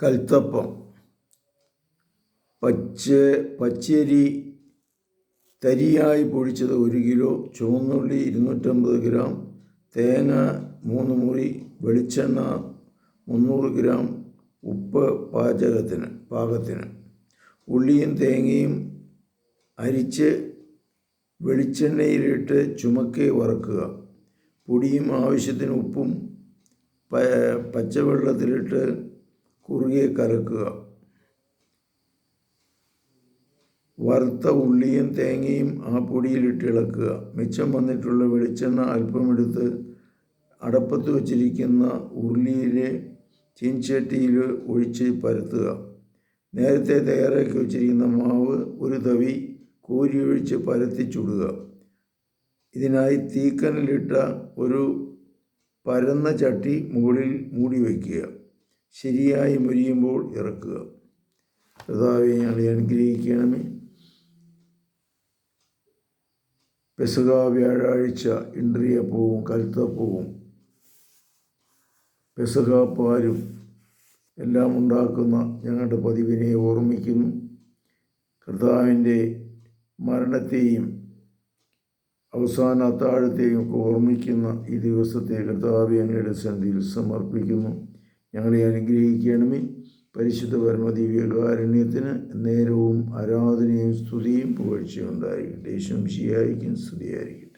കൽത്തപ്പം പച്ച പച്ചരി തരിയായി പൊടിച്ചത് ഒരു കിലോ ചുവന്നുള്ളി ഇരുന്നൂറ്റമ്പത് ഗ്രാം തേങ്ങ മൂന്ന് മുറി വെളിച്ചെണ്ണ മുന്നൂറ് ഗ്രാം ഉപ്പ് പാചകത്തിന് പാകത്തിന്. ഉള്ളിയും തേങ്ങയും അരിച്ച് വെളിച്ചെണ്ണയിലിട്ട് ചുമക്കെ വറക്കുക. പൊടിയും ആവശ്യത്തിന് ഉപ്പും പച്ചവെള്ളത്തിലിട്ട് കുറുകെ കലക്കുക വറുത്ത ഉള്ളിയും തേങ്ങയും ആ പൊടിയിലിട്ട് ഇളക്കുക. മിച്ചം വന്നിട്ടുള്ള വെളിച്ചെണ്ണ അല്പമെടുത്ത് അടപ്പത്ത് വച്ചിരിക്കുന്ന ഉരുളിയിലെ ചീൻചട്ടിയിൽ ഒഴിച്ച് പരത്തുക. നേരത്തെ തയ്യാറാക്കി വച്ചിരിക്കുന്ന മാവ് ഒരു തവി കോരി ഒഴിച്ച് പരത്തി ചുടുക. ഇതിനായി തീക്കനലിട്ട ഒരു പരന്ന ചട്ടി മുകളിൽ മൂടി വയ്ക്കുക. ശരിയായി മുരിയുമ്പോൾ ഇറക്കുക. കർത്താവെ ഞങ്ങളെ അനുഗ്രഹിക്കണമേ. പെസക വ്യാഴാഴ്ച ഇന്ദ്രിയപ്പവും പെസുക പാലും എല്ലാം ഉണ്ടാക്കുന്ന ഞങ്ങളുടെ പതിവിനെ ഓർമ്മിക്കുന്നു. കർത്താവിന്റെ മരണത്തെയും അവസാന അത്താഴത്തെയും ഓർമ്മിക്കുന്ന ഈ ദിവസത്തെ കർത്താവ് അങ്ങയുടെ സന്ധിയിൽ സമർപ്പിക്കുന്നു. ഞങ്ങളെ അനുഗ്രഹിക്കണമേ. പരിശുദ്ധ പരമദിവ്യകാരുണ്യത്തിന് നേരവും ആരാധനയും സ്തുതിയും പുകഴ്ചയും ദേശം യേശും ശിയായിരിക്കും സ്തുതിയായിരിക്കും